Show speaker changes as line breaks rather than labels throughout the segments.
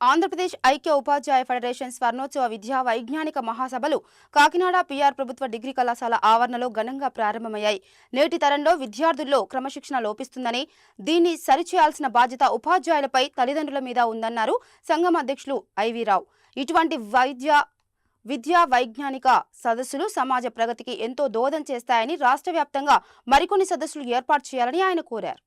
ఆంధ్రప్రదేశ్ ఐక్య ఉపాధ్యాయ ఫెడరేషన్ స్వర్ణోత్సవ విద్యా వైజ్ఞానిక మహాసభలు కాకినాడ పిఆర్ ప్రభుత్వ డిగ్రీ కళాశాల ఆవరణలో ఘనంగా ప్రారంభమయ్యాయి. నేటి తరంలో విద్యార్థుల్లో క్రమశిక్షణ లోపిస్తుందని దీన్ని సరిచేయాల్సిన బాధ్యత ఉపాధ్యాయులపై తల్లిదండ్రుల మీద ఉందన్నారు సంఘం అధ్యక్షులు ఐవీరావు ఇటువంటి వైద్య విద్యా వైజ్ఞానిక సదస్సులు సమాజ ప్రగతికి ఎంతో దోహదం చేస్తాయని రాష్ట్ర వ్యాప్తంగా మరికొన్ని సదస్సులు ఏర్పాటు చేయాలని ఆయన కోరారు.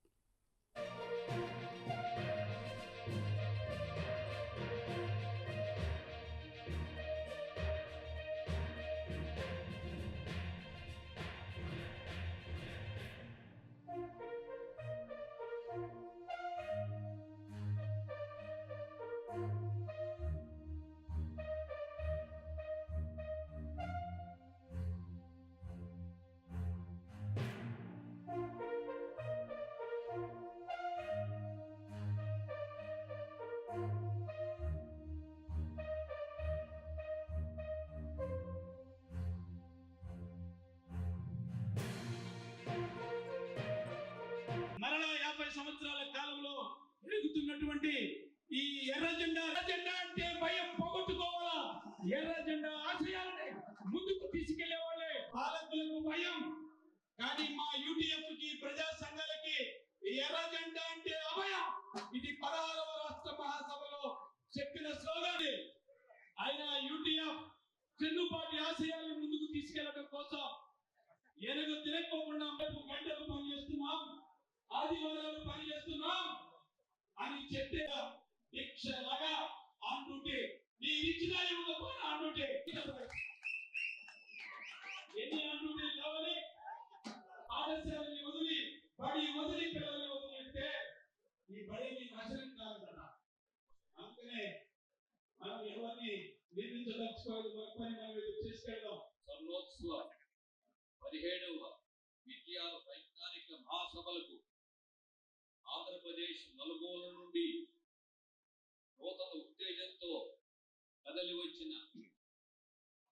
సంవత్సరాల కాలంలో పెరుగుతున్నటువంటి ఈ ఎర్ర జెండా ఎర్ర జెండా అంటే భయం పోగొట్టుకోవాలా? ఎర్ర జెండా ఆశయాలని ముందుకు తీసుకెళ్ళే వాళ్ళే పాలకులకు భయం. కానీ మా యూటీఎఫ్కి ప్రజా సంఘాలకి ఎర్ర జెండా అంటే అభయం. ఇది పదహారవ రాష్ట్ర మహాసభలో చెప్పిన స్లోగన్. ఆయన యూటీఎఫ్ చెన్నుపాటి ఆశయాలను ముందుకు తీసుకెళ్ళడం కోసం ఎనగ తిరగకుండా మేము గంటలు పనిచేస్తున్నాం. ఆదివారాలు పని చేస్తున్నాం అని చెప్పే దీక్షలాగా అంటుంటే నీ ఇచ్చిన ఇవ్వకపోయినా అంటుంటే ఎన్ని అంటుంటే కావాలి ఆదర్శాలని వదిలి బడి వదిలి పిల్లల్ని వదిలి అంటే ఈ బడిని నాశనం కాదు కదా అందుకనే మనం ఎవరిని నిర్మించదలుచుకోవాలి మన పని మనం ఏదో చేసుకెళ్దాం
స్వర్ణోత్సవ పదిహేడవ విద్యా వైజ్ఞానిక మహాసభలకు ఆంధ్రప్రదేశ్ నలుమూల నుండి నూతన ఉత్తేజంతో కదలి వచ్చిన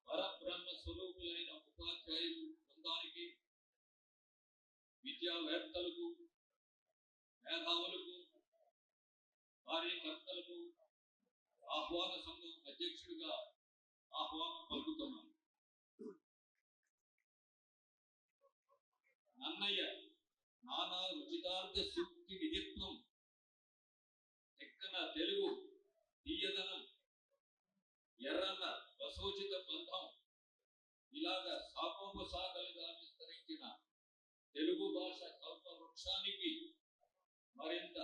పరబ్రహ్మ స్వరూపులైన ఉపాధ్యాయులు బృందానికి విద్యావేత్తలకు మేధావులకు కార్యకర్తలకు ఆహ్వాన సంఘం అధ్యక్షుడిగా ఆహ్వానం పలుకుతున్నాను. నన్నయ్య నానా రుచితార్థ సూచిత బంధం ఇలాగ సాపోపసాగలుగా విస్తరించిన తెలుగు భాష కల్ప వృక్షానికి మరింత